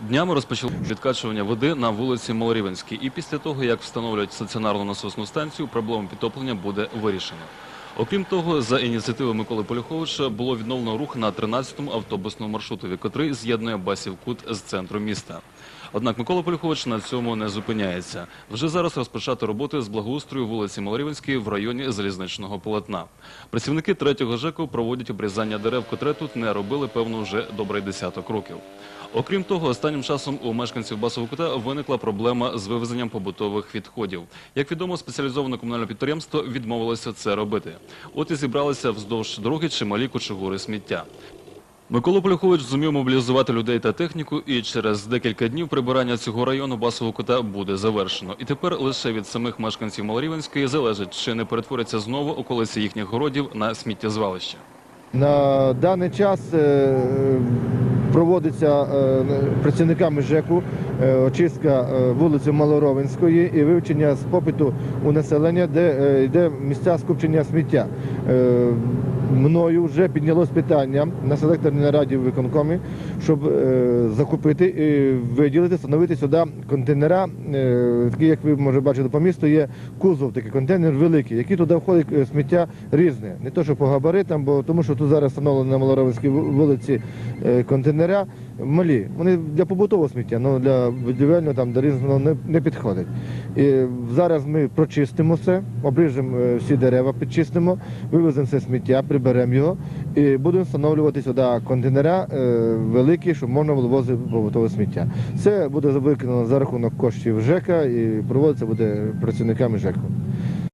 Днями розпочали відкачування води на вулиці Малорівенській. І після того, як встановлять стаціонарну насосну станцію, проблему підтоплення буде вирішено. Окрім того, за ініціативи Миколи Полюховича було відновлено рух на 13-му автобусному маршрутові, котрий з'єднує Басів-Кут з центру міста. Однак Микола Полюхович на цьому не зупиняється. Вже зараз розпочати роботи з благоустрою вулиці Малорівенської в районі залізничного полотна. Працівники третього ЖЕКу проводять обрізання дерев, котре тут не робили, певно, вже добрий десяток років. Окрім того, останнім часом у мешканців Басового кута виникла проблема з вивезенням побутових відходів. Як відомо, спеціалізоване комунальне підприємство відмовилося це робити. От і зібралися вздовж дороги чималі кучугури сміття. Микола Полюхович зумів мобілізувати людей та техніку, і через декілька днів прибирання цього району басового кута буде завершено. І тепер лише від самих мешканців Малорівенської залежить, чи не перетворяться знову околиці їхніх городів на сміттєзвалище. На даний час е, проводиться е, працівниками ЖЕКу е, очистка е, вулиці Малоровинської і вивчення з попиту у населення, де йде місця скупчення сміття. Е, Мною вже піднялось питання на селекторній нараді в виконкомі, щоб е, закупити і виділити, встановити сюди контейнера, е, такі, як ви може бачили по місту, є кузов, такий контейнер великий, який туди входить е, сміття різне. Не то, що по габаритам, бо тому що тут зараз встановлено на Малоровинській вулиці е, контейнера малі. Вони для побутового сміття, але для будівельного там для різного не, не підходять. І зараз ми прочистимо все, обріжемо е, всі дерева, підчистимо, вивеземо все сміття, приберемо його і будемо встановлювати сюди контейнера е, великі, щоб можна було возити побутове сміття. Це буде виконано за рахунок коштів ЖЕКа і проводиться буде працівниками ЖЕКу.